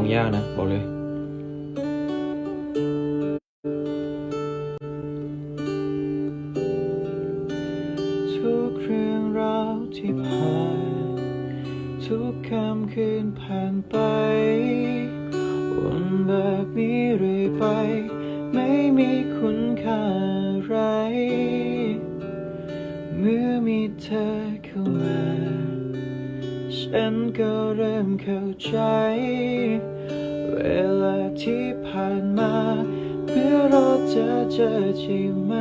องยากนะ บอกเลย ทุกเรื่องราวที่ผ่าน ทุกคำคืนผ่านไป วนแบบนี้เรื่อยไป ไม่มีคุณค่าอะไร เมื่อมีเธอ ฉันก็เริ่มเข้าใจ เวลาที่ผ่านมาเมื่อเราจะเจอใช่ไหม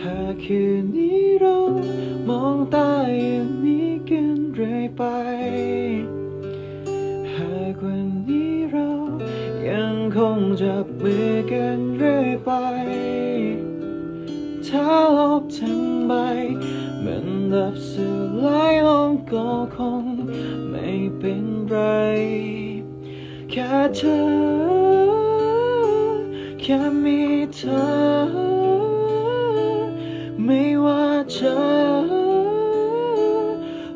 หากคืนนี้เรามองตาอย่างนี้กันเรื่อยไป หากวันนี้เรายังคงจับมือกันเรื่อยไป ถ้าโลกทั้ง ใบมันดับสลายลงก็คงไม่เป็นไร แค่เธอ แค่มีเธอ ไม่ว่าจะ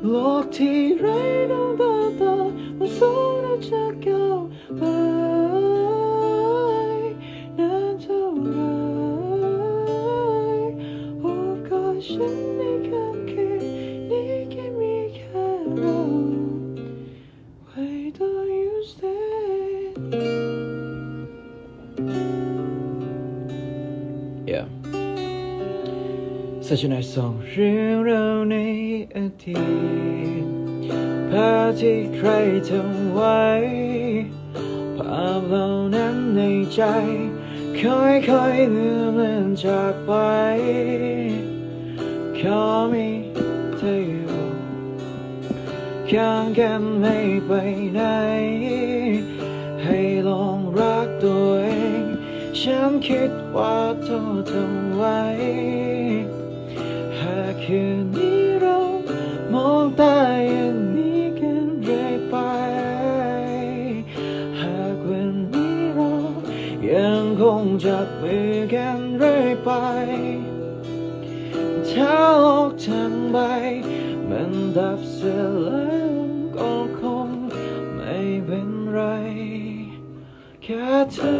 โลกที่ไร้น้ำตาตาว่าสู้เราจะก้าวไป Yeah สัจนายสองเรื่องเราวในอดีตภาพที่ใครทำไว้ภาพเหล่านั้นในใจค่อยๆเลือนเลือนจากไป ขอมีเธออยู่ข้างกันไม่ไปไหน ให้ลองรักตัวเอง ฉันคิดว่าเธอทำไว้ หากคืนนี้เรามองตาอย่างนี้กันเรื่อยไป หากวันนี้เรายังคงจับมือกันเรื่อยไป ถ้าโลกทั้งใบ มันดับสลายลงก็คงไม่เป็นไร แค่เธอ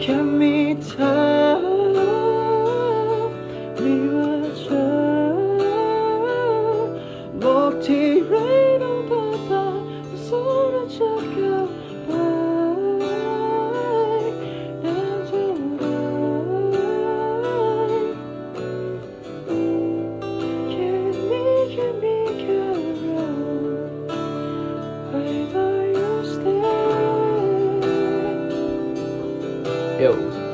แค่มีเธอ hills.